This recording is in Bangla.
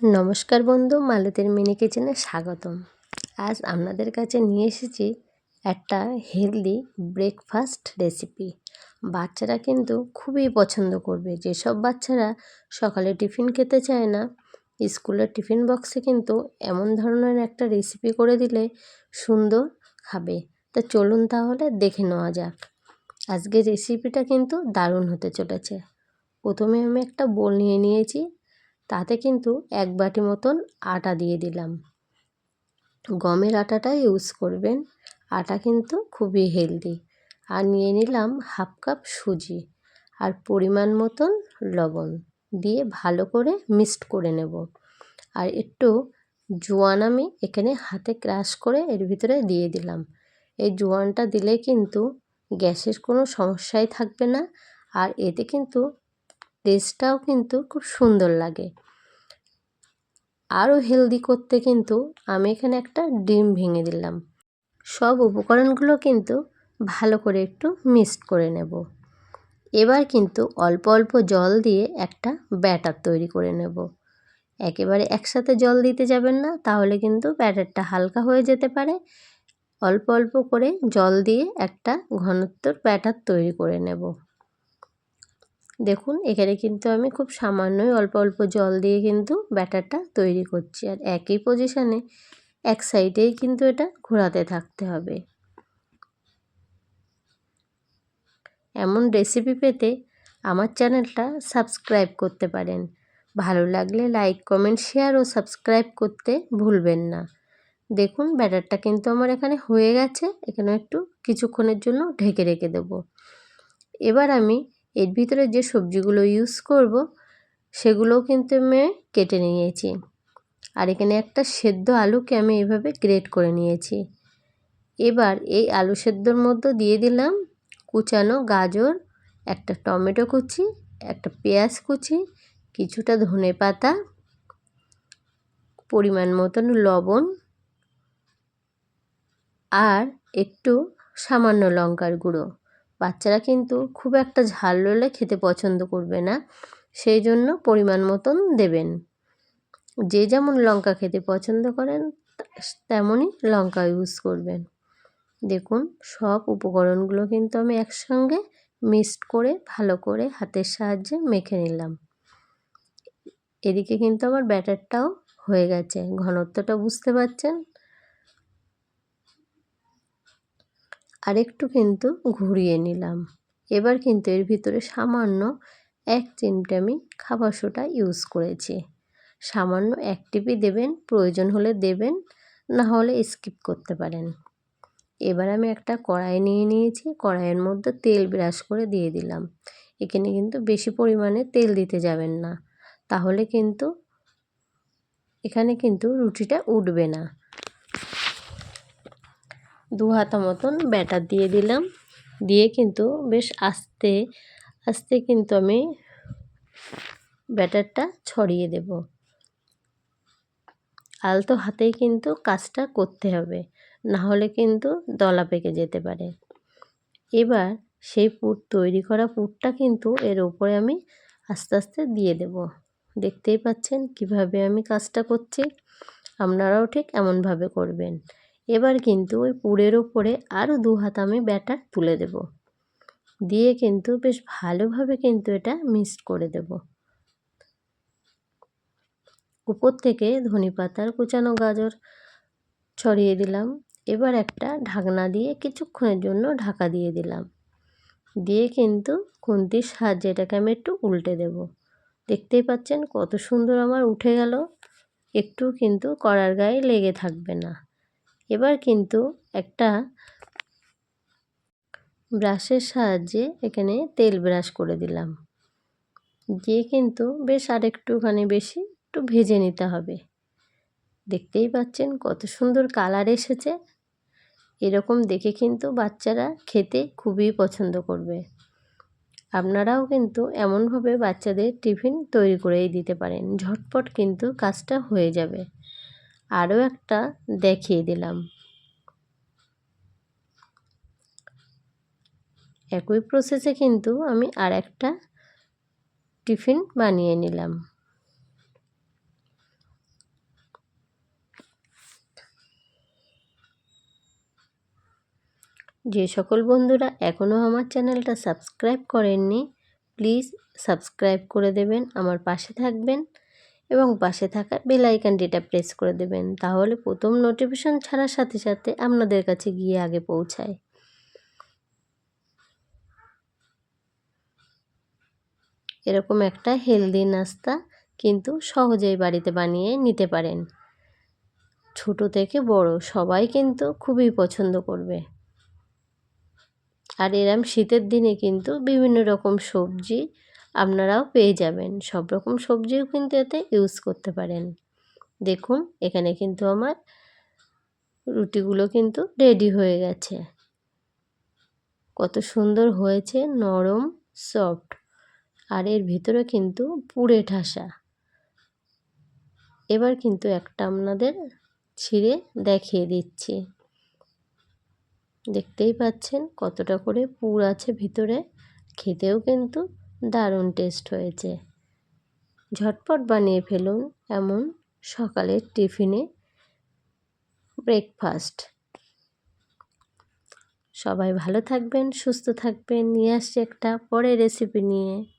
নমস্কার বন্ধু, মালতীর মিনি কিচেনে স্বাগতম। আজ আপনাদের কাছে নিয়ে এসেছি একটা হেলদি ব্রেকফাস্ট রেসিপি বাচ্চারা কিন্তু খুবই পছন্দ করবে। যেসব বাচ্চারা সকালে টিফিন খেতে চায় না, স্কুলের টিফিন বক্সে কিন্তু এমন ধরনের একটা রেসিপি করে দিলে সুন্দর খাবে। তা চলুন তাহলে দেখে নেওয়া যাক। আজকের রেসিপিটা কিন্তু দারুণ হতে চলেছে। প্রথমে আমি একটা বোল নিয়ে নিয়েছি। তাতে কিন্তু এক বাটি মতন আটা দিয়ে দিলাম। গমের আটাটা ইউজ করবেন। আটা কিন্তু খুবই হেলদি আর নিয়ে নিলাম হাফ কাপ সুজি আর পরিমাণ মতন লবণ দিয়ে ভালো করে মিক্সড করে নেব। আর একটু জোয়ান আমি এখানে হাতে ক্রাশ করে এর ভিতরে দিয়ে দিলাম। এই জোয়ানটা দিলে কিন্তু গ্যাসের কোনো সমস্যাই থাকবে না। আর এতে কিন্তু টেস্টটাও কিন্তু খুব সুন্দর লাগে। আরও হেলদি করতে কিন্তু আমি এখানে একটা ডিম ভেঙে দিলাম। সব উপকরণগুলো কিন্তু ভালো করে একটু মিক্সড করে নেব। এবার কিন্তু অল্প অল্প জল দিয়ে একটা ব্যাটার তৈরি করে নেব। একেবারে একসাথে জল দিতে যাবেন না, তাহলে কিন্তু ব্যাটারটা হালকা হয়ে যেতে পারে। অল্প অল্প করে জল দিয়ে একটা ঘনত্বর ব্যাটার তৈরি করে নেব। দেখুন, এখানে কিন্তু আমি খুব সামান্যই অল্প অল্প জল দিয়ে কিন্তু ব্যাটারটা তৈরি করছি। আর একই পজিশানে এক সাইডেই কিন্তু এটা ঘোরাতে থাকতে হবে। এমন রেসিপি পেতে আমার চ্যানেলটা সাবস্ক্রাইব করতে পারেন। ভালো লাগলে লাইক কমেন্ট শেয়ার ও সাবস্ক্রাইব করতে ভুলবেন না। দেখুন, ব্যাটারটা কিন্তু আমার এখানে হয়ে গেছে। এখানে একটু কিছুক্ষণের জন্য ঢেকে রেখে দেব। এবার আমি এর ভিতরে যে সবজিগুলো ইউজ করব, সেগুলোও কিন্তু আমি কেটে নিয়েছি। আর এখানে একটা সেদ্ধ আলুকে আমি এভাবে গ্রেট করে নিয়েছি। এবার এই আলু সেদ্ধর মধ্যে দিয়ে দিলাম কুচানো গাজর, একটা টমেটো কুচি, একটা পেঁয়াজ কুচি, কিছুটা ধনে পাতা, পরিমাণ মতন লবণ, আর একটু সামান্য লঙ্কার গুঁড়ো। বাচ্চারা কিন্তু খুব একটা ঝাল হলে খেতে পছন্দ করবে না। সেই জন্য পরিমাণ মতন দেবেন। যে যেমন লঙ্কা খেতে পছন্দ করেন তেমনই লঙ্কা ইউজ করবেন। দেখুন, সব উপকরণগুলো কিন্তু আমি একসঙ্গে মিক্সড করে, ভালো করে হাতের সাহায্যে মেখে নিলাম। এদিকে কিন্তু আমার ব্যাটারটাও হয়ে গেছে। ঘনত্বটা বুঝতে পারছেন? আরেকটু কিন্তু ঘুরিয়ে নিলাম। এবার কিন্তু এর ভিতরে সামান্য এক চিমটে আমি খাবার সোটা ইউজ করেছি। সামান্য এক টিপি দেবেন, প্রয়োজন হলে দেবেন, না হলে স্কিপ করতে পারেন। এবার আমি একটা কড়াই নিয়ে নিয়েছি, কড়াইয়ের মধ্যে তেল ব্রাশ করে দিয়ে দিলাম। এখানে কিন্তু বেশি পরিমাণে তেল দিতে যাবেন না। তাহলে কিন্তু এখানে কিন্তু রুটিটা উঠবে না। দু হাতা মতন ব্যাটার দিয়ে দিলাম। দিয়ে কিন্তু বেশ আস্তে আস্তে কিন্তু আমি ব্যাটারটা ছড়িয়ে দেব। আলতো হাতেই কিন্তু কাজটা করতে হবে, না হলে কিন্তু দলা পেকে যেতে পারে। এবার সেই পুর, তৈরি করা পুরটা কিন্তু এর উপরে আমি আস্তে আস্তে দিয়ে দেব। দেখতেই পাচ্ছেন কীভাবে আমি কাজটা করছি। আপনারাও ঠিক এমনভাবে করবেন। এবার কিন্তু ওই পুরের ওপরে আরও দু হাত আমি ব্যাটার তুলে দেব। দিয়ে কিন্তু বেশ ভালোভাবে কিন্তু এটা মিক্সড করে দেব। উপর থেকে ধনে পাতার কুচানো গাজর ছড়িয়ে দিলাম। এবার একটা ঢাকনা দিয়ে কিছুক্ষণের জন্য ঢাকা দিয়ে দিলাম। দিয়ে কিন্তু খুন্তির সাহায্যে এটাকে আমি একটু উল্টে দেব। দেখতেই পাচ্ছেন কত সুন্দর আমার উঠে গেল। একটু কিন্তু কড়ার গায়ে লেগে থাকবে না। এবার কিন্তু একটা ব্রাশের সাহায্যে এখানে তেল ব্রাশ করে দিলাম। দিয়ে কিন্তু বেশ আরেকটুখানি বেশি একটু ভেজে নিতে হবে। দেখতেই পাচ্ছেন কত সুন্দর কালার এসেছে। এরকম দেখে কিন্তু বাচ্চারা খেতে খুবই পছন্দ করবে। আপনারাও কিন্তু এমনভাবে বাচ্চাদের টিফিন তৈরি করেই দিতে পারেন। ঝটপট কিন্তু কাজটা হয়ে যাবে। আরও একটা দেখিয়ে দিলাম। একই প্রসেসে কিন্তু আমি আর একটা টিফিন বানিয়ে নিলাম। যে সকল বন্ধুরা এখনও আমার চ্যানেলটা সাবস্ক্রাইব করেননি, প্লিজ সাবস্ক্রাইব করে দেবেন, আমার পাশে থাকবেন। এবং পাশে থাকা বেল আইকনটিটা প্রেস করে দেবেন। তাহলে প্রথম নোটিফিকেশন ছাড়ার সাথে সাথে আপনাদের কাছে গিয়ে আগে পৌঁছায়। এরকম একটা হেলদি নাস্তা কিন্তু সহজেই বাড়িতে বানিয়ে নিতে পারেন। ছোট থেকে বড় সবাই কিন্তু খুবই পছন্দ করবে। আর এরম শীতের দিনে কিন্তু বিভিন্ন রকম সবজি আপনারাও পেয়ে যাবেন। সব রকম সবজিও কিন্তু এতে ইউজ করতে পারেন। দেখুন, এখানে কিন্তু আমার রুটিগুলো কিন্তু রেডি হয়ে গেছে। কত সুন্দর হয়েছে, নরম সফট আর এর ভিতরে কিন্তু পুড়ে ঠাসা। এবার কিন্তু একটা আপনাদের ছিঁড়ে দেখিয়ে দিচ্ছি। দেখতেই পাচ্ছেন কতটা করে পুর আছে ভিতরে। খেতেও কিন্তু দারুণ টেস্ট হয়েছে। ঝটপট বানিয়ে ফেলুন এমন সকালের টিফিনে ব্রেকফাস্ট। সবাই ভালো থাকবেন, সুস্থ থাকবেন। নিয়ে আসছি একটা পরে রেসিপি নিয়ে।